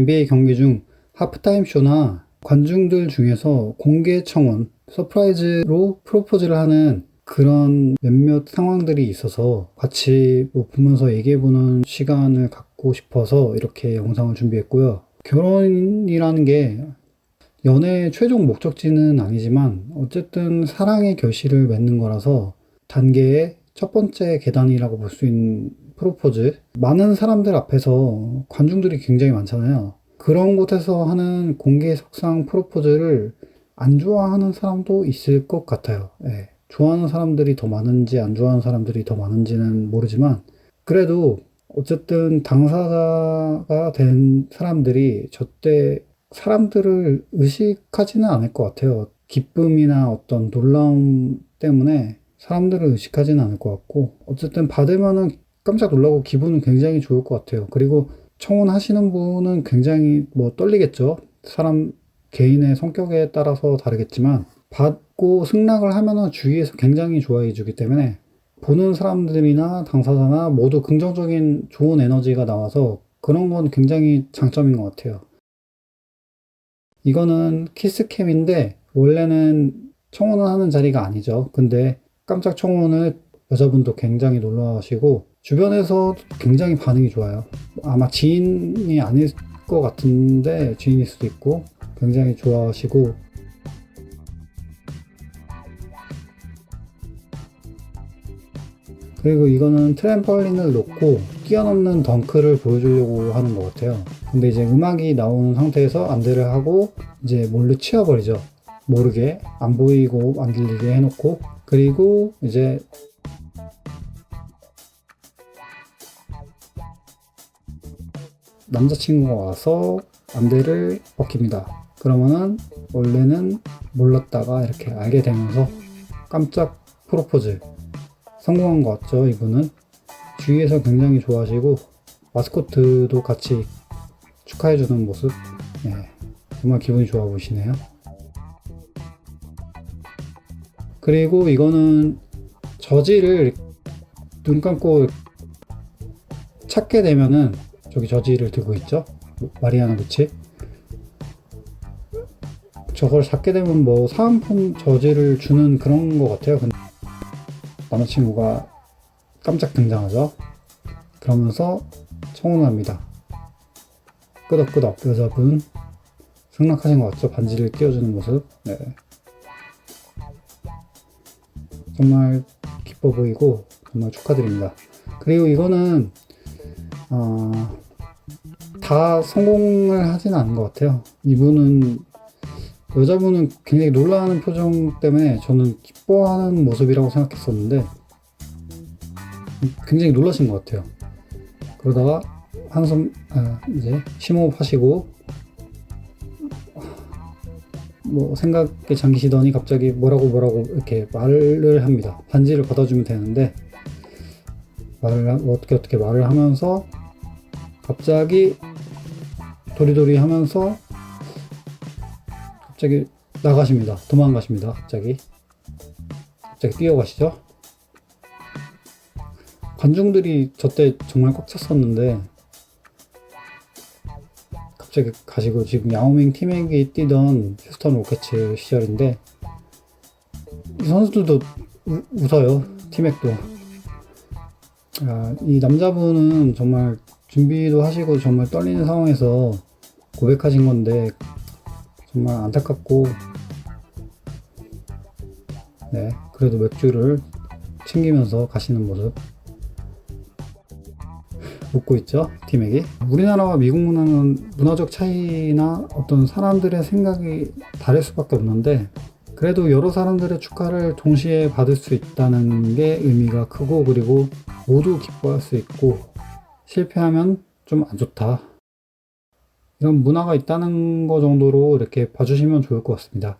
NBA 경기 중 하프타임 쇼나 관중들 중에서 공개 청혼, 서프라이즈로 프로포즈를 하는 그런 몇몇 상황들이 있어서 같이 뭐 보면서 얘기해보는 시간을 갖고 싶어서 이렇게 영상을 준비했고요. 결혼이라는 게 연애의 최종 목적지는 아니지만 어쨌든 사랑의 결실을 맺는 거라서 단계의 첫 번째 계단이라고 볼 수 있는 프로포즈. 많은 사람들 앞에서 관중들이 굉장히 많잖아요. 그런 곳에서 하는 공개 석상 프로포즈를 안 좋아하는 사람도 있을 것 같아요. 예. 좋아하는 사람들이 더 많은지 안 좋아하는 사람들이 더 많은지는 모르지만 그래도 어쨌든 당사자가 된 사람들이 저때 사람들을 의식하지는 않을 것 같아요. 기쁨이나 어떤 놀라움 때문에 사람들을 의식하지는 않을 것 같고 어쨌든 받으면은 깜짝 놀라고 기분은 굉장히 좋을 것 같아요. 그리고 청혼하시는 분은 굉장히 뭐 떨리겠죠. 사람 개인의 성격에 따라서 다르겠지만 받고 승낙을 하면은 주위에서 굉장히 좋아해 주기 때문에 보는 사람들이나 당사자나 모두 긍정적인 좋은 에너지가 나와서 그런 건 굉장히 장점인 것 같아요. 이거는 키스캠인데 원래는 청혼을 하는 자리가 아니죠. 근데 깜짝 청혼을 여자분도 굉장히 놀라하시고 주변에서 굉장히 반응이 좋아요. 아마 지인이 아닐 것 같은데 지인일 수도 있고 굉장히 좋아하시고 그리고 이거는 트램펄린을 놓고 뛰어넘는 덩크를 보여주려고 하는 것 같아요. 근데 이제 음악이 나오는 상태에서 안대를 하고 이제 몰래 치워버리죠. 모르게 안 보이고 안 들리게 해놓고 그리고 이제 남자친구가 와서 안대를 벗깁니다. 그러면은 원래는 몰랐다가 이렇게 알게 되면서 깜짝 프로포즈 성공한 것 같죠 이분은? 주위에서 굉장히 좋아하시고 마스코트도 같이 축하해주는 모습. 네, 정말 기분이 좋아 보이시네요 그리고 이거는 저지를 눈 감고 찾게 되면은 저기 저지를 들고 있죠 마리아나 그치 저걸 잡게 되면 뭐 사은품 저지를 주는 그런 것 같아요 근데 남자친구가 깜짝 등장하죠. 그러면서 청혼합니다. 끄덕끄덕 여자분 승낙하신 것 같죠? 반지를 끼워주는 모습. 네. 정말 기뻐 보이고 정말 축하드립니다. 그리고 이거는 어, 다 성공을 하진 않은 것 같아요. 이분은 여자분은 굉장히 놀라는 표정 때문에 저는 기뻐하는 모습이라고 생각했었는데 굉장히 놀라신 것 같아요. 그러다가 한숨 아, 이제 심호흡 하시고 뭐 생각에 잠기시더니 갑자기 뭐라고 뭐라고 이렇게 말을 합니다. 반지를 받아주면 되는데 말을 어떻게 어떻게 말을 하면서 갑자기 도리도리 하면서 갑자기 나가십니다. 도망가십니다. 갑자기. 갑자기 뛰어가시죠. 관중들이 저 때 정말 꽉 찼었는데 갑자기 가시고 지금 야오밍 팀에게 뛰던 휴스턴 로켓츠 시절인데 이 선수들도 우, 웃어요. 팀맥도. 아, 이 남자분은 정말 준비도 하시고 정말 떨리는 상황에서 고백하신 건데 정말 안타깝고 네 그래도 맥주를 챙기면서 가시는 모습 웃고 있죠 팀에게 우리나라와 미국 문화는 문화적 차이나 어떤 사람들의 생각이 다를 수밖에 없는데 그래도 여러 사람들의 축하를 동시에 받을 수 있다는 게 의미가 크고 그리고 모두 기뻐할 수 있고 실패하면 좀 안 좋다 이런 문화가 있다는 거 정도로 이렇게 봐주시면 좋을 것 같습니다.